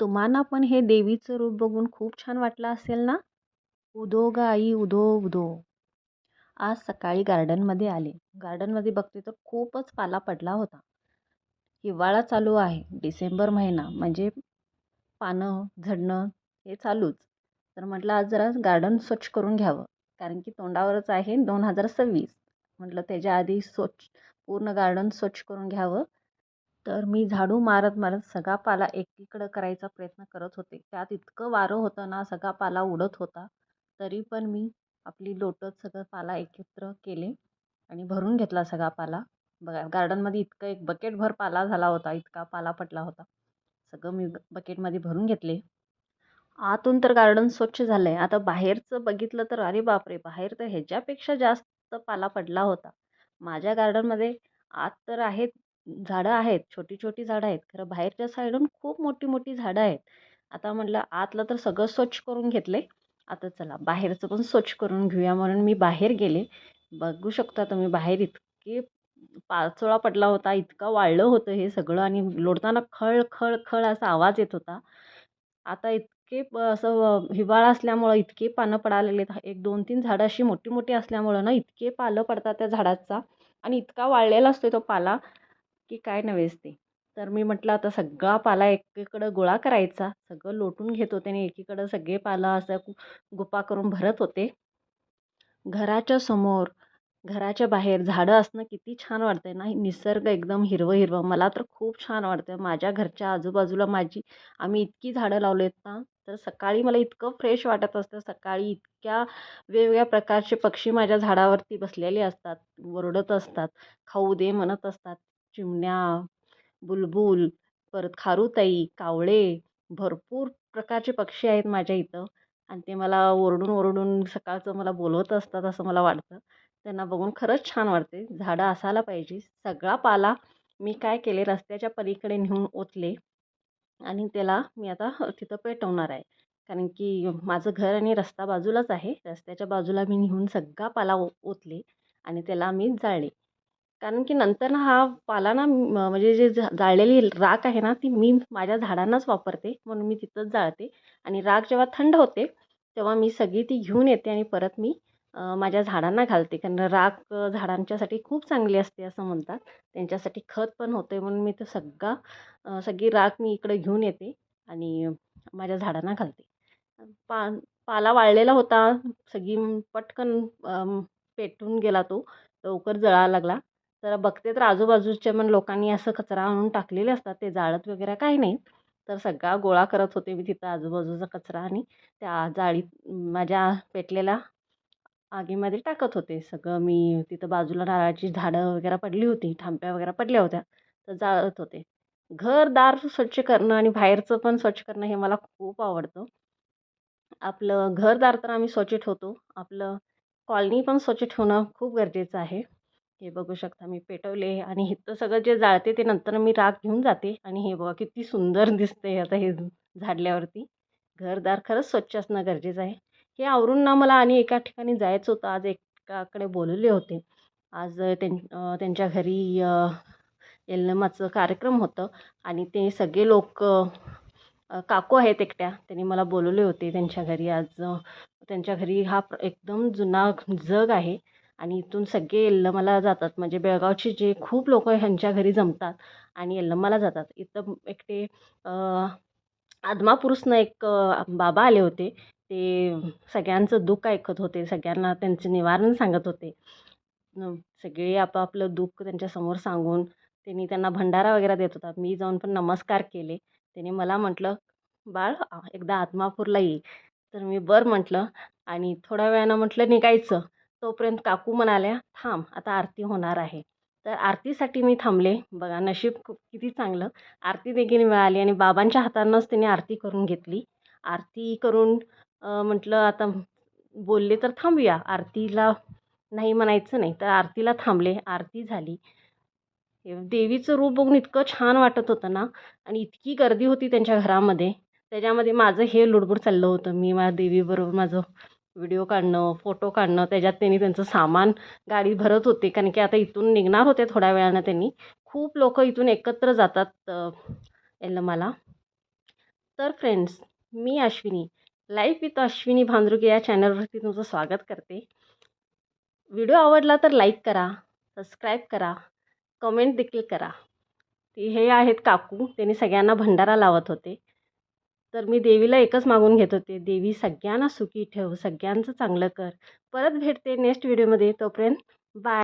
तुम्हाला पण हे देवीचं रूप बघून खूप छान वाटलं असेल ना? उदो ग आई उदो उदो. आज सकाळी गार्डनमध्ये आले. गार्डनमध्ये बघते तर खूपच पाला पडला होता. हिवाळा चालू आहे. डिसेंबर महिना. म्हणजे पानं झडणं हे चालूच. तर म्हटलं आज जरा गार्डन स्वच्छ करून घ्यावं. कारण की तोंडावरच आहे दोन हजार सव्वीस. म्हटलं त्याच्या आधी स्वच्छ पूर्ण गार्डन स्वच्छ करून घ्यावं. तर मी झाडू मारत मारत सगळा पाला एकीकडं करायचा प्रयत्न करत होते. त्यात इतकं वारं होतं ना सगळा पाला उडत होता. तरी पण मी आपली लोटत सगळं पाला एकत्र केले आणि भरून घेतला सगळा पाला. बघा गार्डनमध्ये इतकं एक बकेटभर पाला झाला होता इतका पाला पडला होता. सगळं मी बकेटमध्ये भरून घेतले. आतून तर गार्डन स्वच्छ झालं आहे आता बाहेरचं बघितलं तर अरे बापरे! बाहेर तर ह्याच्यापेक्षा जास्त पाला पडला होता. माझ्या गार्डनमध्ये आत तर आहेत झाडं आहेत छोटी छोटी झाडं आहेत. खरं बाहेरच्या साईडून खूप मोठी मोठी झाडं आहेत. आता म्हटलं आतलं तर सगळं स्वच्छ करून घेतलं आहे आता चला बाहेरचं पण स्वच्छ करून घेऊया म्हणून मी बाहेर गेले. बघू शकता तुम्ही बाहेर इतके पाचोळा पडला होता इतका वाळलं होतं हे सगळं आणि लोडताना खळ खळ खळ असा आवाज येत होता. आता इतके असं हिवाळा असल्यामुळं इतके पानं पडालेले एक दोन तीन झाडं अशी मोठी मोठी असल्यामुळं ना इतके पालं पडतात त्या झाडाचा आणि इतका वाळलेला असतो तो पाला. की काय नव्हेच ते. तर मी म्हटलं आता सगळा पाला एकीकडं गोळा करायचा. सगळं लोटून घेत होते आणि एकीकडं सगळे पाला असं गुपा करून भरत होते. घराच्या समोर घराच्या बाहेर झाडं असणं किती छान वाटतंय ना. निसर्ग एकदम हिरवं हिरवं. मला तर खूप छान वाटतं माझ्या घरच्या आजूबाजूला माझी आम्ही इतकी झाडं लावले आहेत ना तर सकाळी मला इतकं फ्रेश वाटत असतं. सकाळी इतक्या वेगवेगळ्या प्रकारचे पक्षी माझ्या झाडावरती बसलेले असतात ओरडत असतात खाऊ दे म्हणत असतात. चिमण्या बुलबुल परत खारुताई कावळे भरपूर प्रकारचे पक्षी आहेत माझ्या इथं. आणि ते मला ओरडून ओरडून सकाळचं मला बोलवत असतात असं मला वाटतं. त्यांना बघून खरंच छान वाटते. झाडं असायला पाहिजे. सगळा पाला मी काय केले? रस्त्याच्या पलीकडे नेऊन ओतले आणि त्याला मी आता तिथं पेटवणार आहे. कारण की माझं घर आणि रस्ता बाजूलाच आहे. रस्त्याच्या बाजूला मी नेऊन सगळा पाला ओ ओतले आणि त्याला मी जाळले. कारण की नंतर ना हा पाला ना म्हणजे जे जाळलेली राख आहे ना ती मी माझ्या झाडांनाच वापरते. म्हणून मी तिथंच जाळते. आणि राख जेव्हा थंड होते तेव्हा मी सगळी ती घेऊन येते आणि परत मी माझ्या झाडांना घालते. कारण राख झाडांच्यासाठी खूप चांगली असते असं म्हणतात. त्यांच्यासाठी खत पण होते म्हणून मी तो सगळा सगळी राख मी इकडे घेऊन येते आणि माझ्या झाडांना घालते. पा पाला वाळलेला होता. सगळी पटकन पेटून गेला तो. लवकर जळायला लागला. तर बघते तर आजूबाजूच्या पण लोकांनी असं कचरा आणून टाकलेले असतात ते जाळत वगैरे काही नाही. तर सगळा गोळा करत होते मी तिथं आजूबाजूचा कचरा आणि त्या जाळीत माझ्या पेटलेल्या आगीमध्ये टाकत होते. सगळं मी तिथं बाजूला नारळाची झाडं वगैरे पडली होती ठांप्या वगैरे पडल्या होत्या तर जाळत होते. घरदार स्वच्छ करणं आणि बाहेरचं पण स्वच्छ करणं हे मला खूप आवडतं. आपलं घरदार तर आम्ही स्वच्छ ठेवतो. आपलं कॉलनी पण स्वच्छ ठेवणं खूप गरजेचं आहे. हे बघू शकता मी पेटवले आणि इथं सगळं जे जाळते ते नंतर मी राख घेऊन जाते आणि हे बघा किती सुंदर दिसते आता हे झाडल्यावरती. घरदार खरंच स्वच्छ असणं गरजेचं आहे. हे आवरून ना मला आणि एका ठिकाणी जायचं होतं. आज एकाकडे बोलवले होते. आज त्यां त्यांच्या घरी यल्लमाचं कार्यक्रम होतं आणि ते सगळे लोक काकू आहेत एकट्या. त्यांनी मला बोलवले होते त्यांच्या घरी. आज त्यांच्या घरी हा एकदम जुना जग आहे. आणि इथून सगळे यल्लमाला जातात. म्हणजे बेळगावचे जे खूप लोक ह्यांच्या घरी जमतात आणि यल्लमाला जातात. इथं एकटे आदमापुरुषनं एक बाबा आले होते. ते सगळ्यांचं दुःख ऐकत होते. सगळ्यांना त्यांचे निवारण सांगत होते. सगळे आपापलं दुःख त्यांच्यासमोर सांगून त्यांनी त्यांना भंडारा वगैरे देत होता. मी जाऊन पण नमस्कार केले. त्यांनी मला म्हटलं बाळ एकदा आत्मापूरला ये. तर मी बरं म्हटलं आणि थोड्या वेळानं म्हटलं निघायचं. तोपर्यंत काकू म्हणाल्या थांब आता आरती होणार आहे. तर आरतीसाठी मी थांबले. बघा नशीब खूप किती चांगलं. आरती देखील मिळाली आणि बाबांच्या हातानंच तिने आरती करून घेतली. आरती करून म्हटलं आता बोलले तर थांबूया. आरतीला नाही म्हणायचं नाही. तर आरतीला थांबले. आरती झाली. देवीचं रूप बघून इतकं छान वाटत होतं ना? आणि इतकी गर्दी होती त्यांच्या घरामध्ये. त्याच्यामध्ये माझं हे लुडबुड चाललं होतं. मी माझ्या देवीबरोबर माझं व्हिडिओ काढणं फोटो काढणं त्याच्यात त्यांनी त्यांचं सामान गाडी भरत होते. कारण की आता इथून निघणार होते थोड्या वेळानं त्यांनी. खूप लोक इथून एकत्र जातात एल्लमाला तर फ्रेंड्स मी अश्विनी. लाईफ विथ अश्विनी भांद्रुके या चॅनलवरती तुमचं स्वागत करते. व्हिडिओ आवडला तर लाईक करा सबस्क्राईब करा कमेंट देखील करा. ते हे आहेत काकू. त्यांनी सगळ्यांना भंडारा लावत होते. तर मी देवीला एकच मागून घेत होते. देवी सगळ्यांना सुखी ठेव सगळ्यांचं चांगलं कर. परत भेटते नेक्स्ट व्हिडिओमध्ये तोपर्यंत बाय